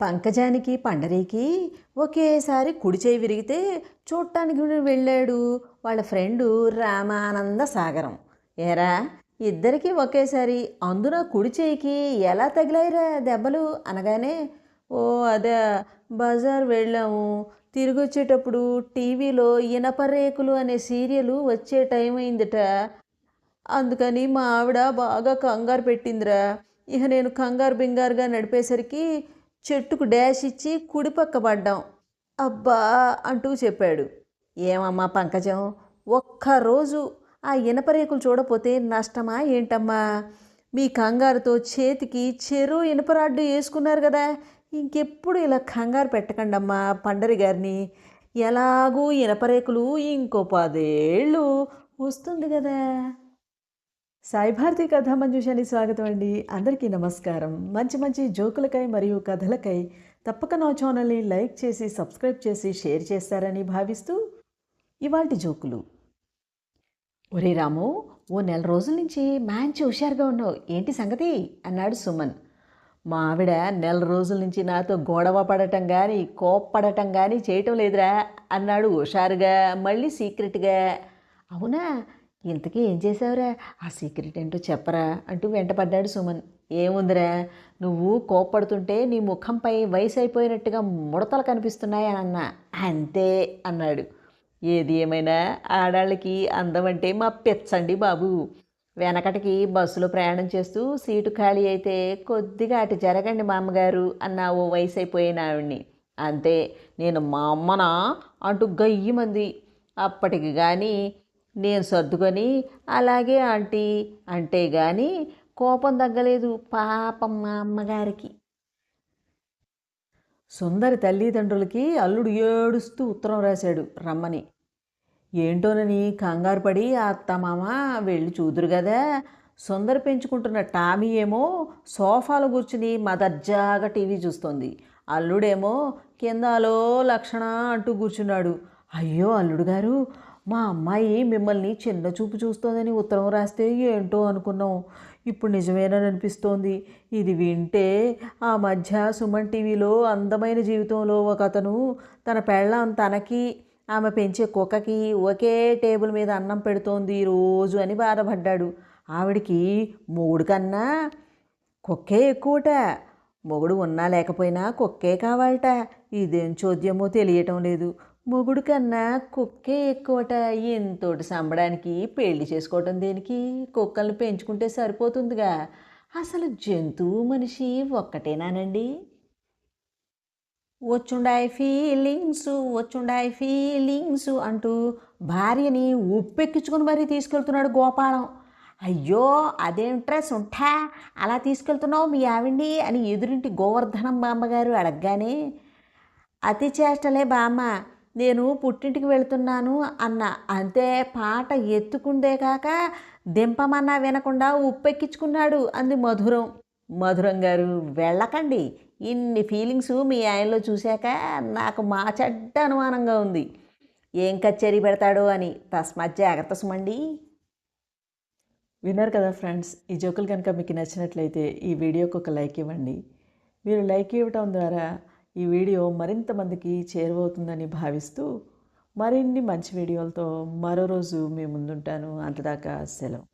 పంకజానికి పండరీకి ఒకేసారి కుడి చేయి విరిగితే చూడటానికి వెళ్ళాడు. వాళ్ళ ఫ్రెండు రామానంద సాగరం. ఏరా ఇద్దరికీ ఒకేసారి అందున కుడి చేయికి ఎలా తగిలాయిరా దెబ్బలు? అనగానే ఓ అదే బజార్ వెళ్ళాము. తిరిగి వచ్చేటప్పుడు టీవీలో ఇనపరేకులు అనే సీరియల్ వచ్చే టైం అయిందిట. అందుకని మా ఆవిడ బాగా కంగారు పెట్టిందిరా. ఇక నేను కంగారు బింగారుగా నడిపేసరికి చెట్టుకు డాష్ ఇచ్చి కుడిపక్క పడ్డాం. అబ్బా అంటూ చెప్పాడు. ఏమమ్మా పంకజం ఒక్కరోజు ఆ ఇనపరేకులు చూడపోతే నష్టమా ఏంటమ్మా? మీ కంగారుతో చేతికి చెరు ఇనపరాడ్డు వేసుకున్నారు కదా ఇంకెప్పుడు ఇలా కంగారు పెట్టకండమ్మా పండరి గారిని. ఎలాగూ ఇనపరేకులు ఇంకో పదేళ్ళు వస్తుంది కదా. సాయి భారతి కథా మంజుషాని స్వాగతం అండి. అందరికీ నమస్కారం. మంచి మంచి జోకులకై మరియు కథలకై తప్పక నా ఛానల్ని లైక్ చేసి సబ్స్క్రైబ్ చేసి షేర్ చేస్తారని భావిస్తూ ఇవాటి జోకులు. ఒరే రాము ఓ నెల రోజుల నుంచి మంచి హుషారుగా ఉన్నావు. ఏంటి సంగతి? అన్నాడు సుమన్. మా ఆవిడ నెల రోజుల నుంచి నాతో గొడవ పడటం కానీ కోప్పడటం కానీ చేయటం లేదురా అన్నాడు హుషారుగా మళ్ళీ సీక్రెట్గా. అవునా? ఇంతకీ ఏం చేసావురా? ఆ సీక్రెట్ ఏంటో చెప్పరా? అంటూ వెంటపడ్డాడు సుమన్. ఏముందిరా? నువ్వు కోప్పడుతుంటే నీ ముఖంపై వయసు అయిపోయినట్టుగా ముడతలు కనిపిస్తున్నాయి అని అంతే అన్నాడు. ఏది ఏమైనా ఆడాళ్ళకి అందం అంటే మా పెచ్చండి బాబు. వెనకటికి బస్సులో ప్రయాణం చేస్తూ సీటు ఖాళీ అయితే కొద్దిగా అటు జరగండి మా అమ్మగారు అన్న ఓ వయసు అయిపోయిన ఆవిడ్ని. అంతే నేను మా అమ్మనా? అంటూ గయ్యమంది అప్పటికి కానీ నేను సర్దుకొని అలాగే ఆంటీ అంటే కానీ కోపం తగ్గలేదు పాపం మా అమ్మగారికి. సుందరి తల్లిదండ్రులకి అల్లుడు ఏడుస్తూ ఉత్తరం రాశాడు రమ్మని. ఏంటోనని కంగారు పడి అత్తమామ వెళ్ళి చూదురు కదా సుందరి పెంచుకుంటున్న టామీ ఏమో సోఫాలో కూర్చుని మదర్జాగా టీవీ చూస్తోంది. అల్లుడేమో కిందలో లక్షణ అంటూ కూర్చున్నాడు. అయ్యో అల్లుడు గారు మా అమ్మాయి మిమ్మల్ని చిన్న చూపు చూస్తోందని ఉత్తరం రాస్తే ఏంటో అనుకున్నాం ఇప్పుడు నిజమేనని అనిపిస్తోంది. ఇది వింటే ఆ మధ్య సుమన్ టీవీలో అందమైన జీవితంలో ఒక అతను తన పెళ్ళం తనకి ఆమె పెంచే కుక్కకి ఒకే టేబుల్ మీద అన్నం పెడుతోంది రోజు అని బాధపడ్డాడు. ఆవిడికి మూడు కన్నా కుక్కే ఎక్కువట. మొగుడు ఉన్నా లేకపోయినా కుక్కే కావాలట. ఇదేం చోద్యమో తెలియటం లేదు. మొగుడు కన్నా కుక్కే ఎక్కువట. ఎంతోటి సంబడానికి పెళ్ళి చేసుకోవటం దేనికి? కుక్కల్ని పెంచుకుంటే సరిపోతుందిగా. అసలు జంతువు మనిషి ఒక్కటేనానండి? వచ్చుండాయి ఫీలింగ్స్ వచ్చుండాయి ఫీలింగ్స్ అంటూ భార్యని ఉప్పెక్కించుకుని మరీ తీసుకెళ్తున్నాడు గోపాలం. అయ్యో అదేంట్రా ఉంటా అలా తీసుకెళ్తున్నావు మీ ఆవిండి అని ఎదురింటి గోవర్ధనం బామ్మగారు అడగగానే అతి చేష్టలే బామ్మ నేను పుట్టింటికి వెళుతున్నాను అన్న. అంతే పాట ఎత్తుకుందే కాక దింపమన్నా వినకుండా ఉప్పెక్కించుకున్నాడు అంది మధురం. మధురం గారు వెళ్ళకండి. ఇన్ని ఫీలింగ్స్ మీ ఆయనలో చూశాక నాకు మా చెడ్డ అనుమానంగా ఉంది. ఏం కచేరీ పెడతాడో అని తస్మాత్ జాగ్రత్త సుమండి. విన్నారు కదా ఫ్రెండ్స్ ఈ జోకులు కనుక మీకు నచ్చినట్లయితే ఈ వీడియోకి ఒక లైక్ ఇవ్వండి. మీరు లైక్ ఇవ్వటం ద్వారా ఈ వీడియో మరింత మందికి చేరువవుతుందని భావిస్తూ మరిన్ని మంచి వీడియోలతో మరో రోజు మీ ముందుంటాను. అంతదాకా సెలవు.